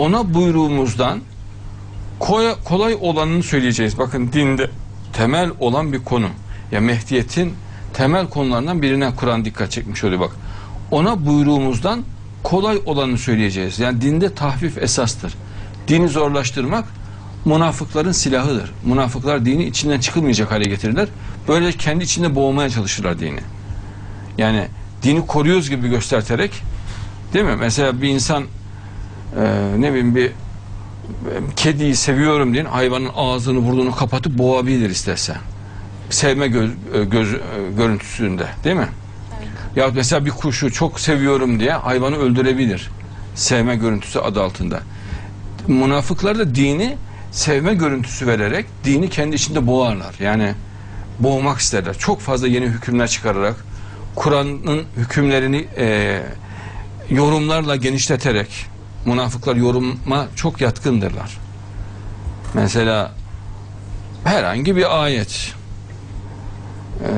ona buyruğumuzdan kolay, olanını söyleyeceğiz. Bakın dinde temel olan bir konu. Ya Mehdiyet'in temel konularından birine Kur'an dikkat çekmiş oluyor bak. Ona buyruğumuzdan kolay olanı söyleyeceğiz. Yani dinde tahfif esastır. Dini zorlaştırmak münafıkların silahıdır. Münafıklar dini içinden çıkılmayacak hale getirirler. Böyle kendi içinde boğmaya çalışırlar dini. Yani dini koruyoruz gibi gösterterek değil mi? Mesela bir insan e, ne bileyim bir kediyi seviyorum diye hayvanın ağzını burnunu kapatıp boğabilir isterse. Sevme göz, e, göz e, görüntüsünde değil mi? Ya mesela bir kuşu çok seviyorum diye hayvanı öldürebilir. Sevme görüntüsü adı altında. Münafıklar da dini sevme görüntüsü vererek dini kendi içinde boğarlar. Yani boğmak isterler. Çok fazla yeni hükümler çıkararak Kur'an'ın hükümlerini e, yorumlarla genişleterek münafıklar yoruma çok yatkındırlar. Mesela herhangi bir ayet e,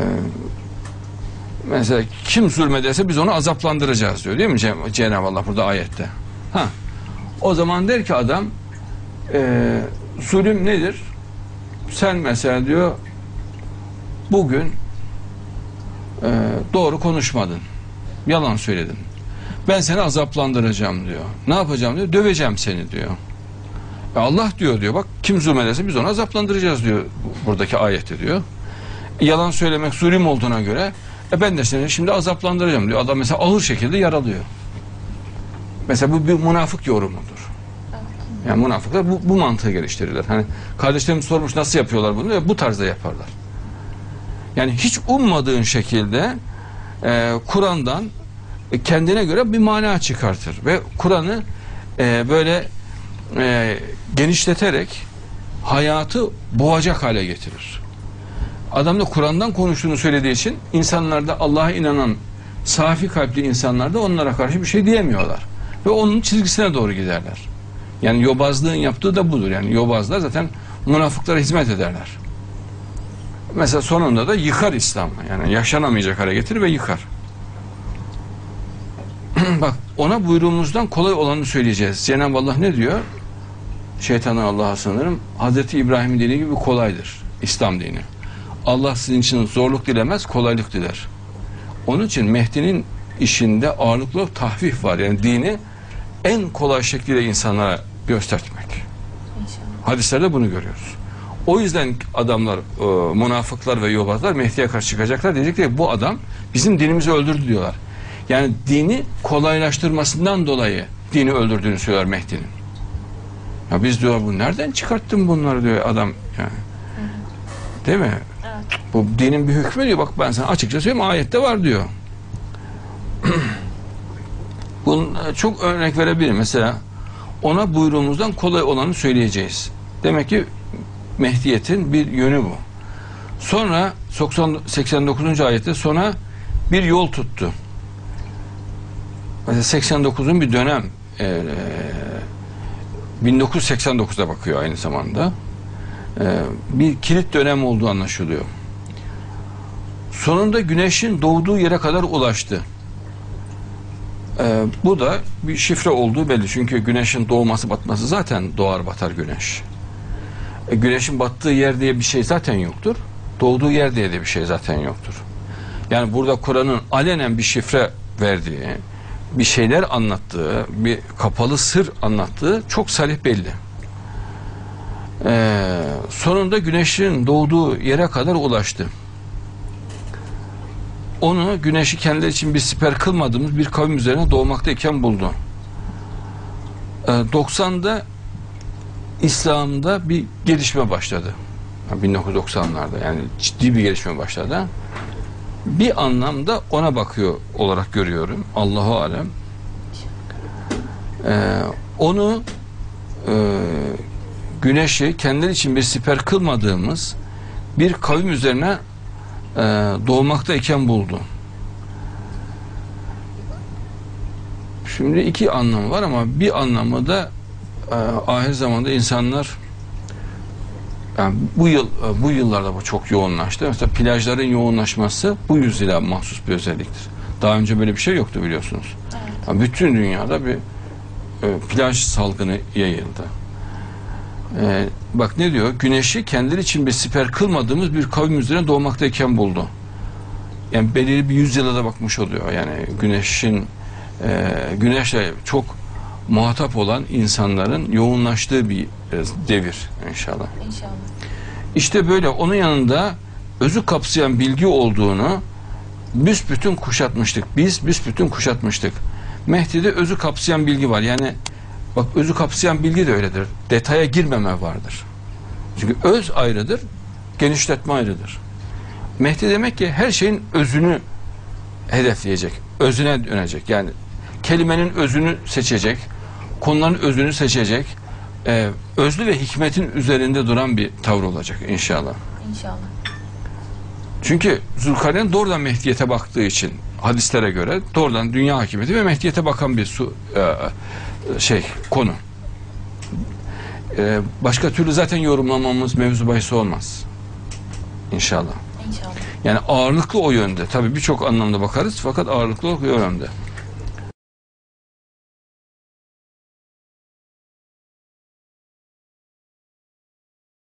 mesela kim zulmederse biz onu azaplandıracağız diyor değil mi Cenab-ı Allah burada ayette. Ha. O zaman der ki adam e, zulüm nedir? Sen mesela diyor bugün e, doğru konuşmadın. Yalan söyledin. Ben seni azaplandıracağım diyor. Ne yapacağım diyor. Döveceğim seni diyor. E Allah diyor diyor bak kim zulmederse biz onu azaplandıracağız diyor bu- buradaki ayette diyor. E, yalan söylemek zulüm olduğuna göre e ben de seni şimdi azaplandıracağım diyor. Adam mesela ağır şekilde yaralıyor. Mesela bu bir münafık yorumudur. Yani münafıklar bu, bu mantığı geliştirirler. Hani kardeşlerim sormuş nasıl yapıyorlar bunu? E, Bu tarzda yaparlar. Yani hiç ummadığın şekilde e, Kur'an'dan kendine göre bir mana çıkartır ve Kur'an'ı e, böyle e, genişleterek hayatı boğacak hale getirir. Adam da Kur'an'dan konuştuğunu söylediği için insanlarda Allah'a inanan safi kalpli insanlar da onlara karşı bir şey diyemiyorlar. Ve onun çizgisine doğru giderler. Yani yobazlığın yaptığı da budur. Yani yobazlar zaten münafıklara hizmet ederler. Mesela sonunda da yıkar İslam. Yani yaşanamayacak hale getirir ve yıkar. Bak ona buyruğumuzdan kolay olanı söyleyeceğiz. Cenab-ı Allah ne diyor? Şeytandan Allah'a sığınırım. Hazreti İbrahim'in dediği gibi kolaydır. İslam dini. Allah sizin için zorluk dilemez, kolaylık diler. Onun için Mehdi'nin işinde ağırlıklı tahfif var. Yani dini en kolay şekilde insanlara göstermek. Hadislerde bunu görüyoruz. O yüzden adamlar, e, münafıklar ve yobazlar Mehdi'ye karşı çıkacaklar. Diyecekler ki bu adam bizim dinimizi öldürdü diyorlar. Yani dini kolaylaştırmasından dolayı dini öldürdüğünü söyler Mehdi'nin. Ya biz diyor bu nereden çıkarttın bunları diyor adam yani. Değil mi? Bu dinin bir hükmü diyor. Bak ben sana açıkça söyleyeyim ayette var diyor. Bunun e, çok örnek verebilirim. Mesela ona buyruğumuzdan kolay olanı söyleyeceğiz. Demek ki Mehdiyet'in bir yönü bu. Sonra 90 89. ayette sonra bir yol tuttu. Mesela 89'un bir dönem e, 1989'da bakıyor aynı zamanda. E, bir kilit dönem olduğu anlaşılıyor. Sonunda güneşin doğduğu yere kadar ulaştı. E, bu da bir şifre olduğu belli. Çünkü güneşin doğması batması zaten doğar batar güneş. E, güneşin battığı yer diye bir şey zaten yoktur. Doğduğu yer diye de bir şey zaten yoktur. Yani burada Kur'an'ın alenen bir şifre verdiği, bir şeyler anlattığı, bir kapalı sır anlattığı çok salih belli. Ee, sonunda güneşin doğduğu yere kadar ulaştı. Onu güneşi kendileri için bir siper kılmadığımız bir kavim üzerine doğmaktayken buldu. Ee, 90'da İslam'da bir gelişme başladı. 1990'larda yani ciddi bir gelişme başladı. Bir anlamda ona bakıyor olarak görüyorum. Allahu alem. Ee, onu e, güneşi kendileri için bir siper kılmadığımız bir kavim üzerine e, doğmaktayken buldu. Şimdi iki anlamı var ama bir anlamı da e, ahir zamanda insanlar yani bu yıl e, bu yıllarda bu çok yoğunlaştı. Mesela plajların yoğunlaşması bu yüzyıla mahsus bir özelliktir. Daha önce böyle bir şey yoktu biliyorsunuz. Yani bütün dünyada bir e, plaj salgını yayıldı. E, bak ne diyor? Güneşi kendileri için bir siper kılmadığımız bir kavim üzerine doğmaktayken buldu. Yani belirli bir yüzyıla da bakmış oluyor. Yani güneşin e, güneşle çok muhatap olan insanların yoğunlaştığı bir e, devir inşallah. İnşallah. İşte böyle onun yanında özü kapsayan bilgi olduğunu büsbütün kuşatmıştık. Biz büsbütün kuşatmıştık. Mehdi'de özü kapsayan bilgi var. Yani bak özü kapsayan bilgi de öyledir. Detaya girmeme vardır. Çünkü öz ayrıdır, genişletme ayrıdır. Mehdi demek ki her şeyin özünü hedefleyecek, özüne dönecek. Yani kelimenin özünü seçecek, konuların özünü seçecek, e, özlü ve hikmetin üzerinde duran bir tavır olacak inşallah. İnşallah. Çünkü Zülkarneyn doğrudan Mehdiyet'e baktığı için hadislere göre doğrudan dünya hakimiyeti ve Mehdiyet'e bakan bir su, e, şey konu. E, başka türlü zaten yorumlamamız mevzu bahis olmaz. İnşallah. İnşallah. Yani ağırlıklı o yönde. Tabii birçok anlamda bakarız fakat ağırlıklı o yönde.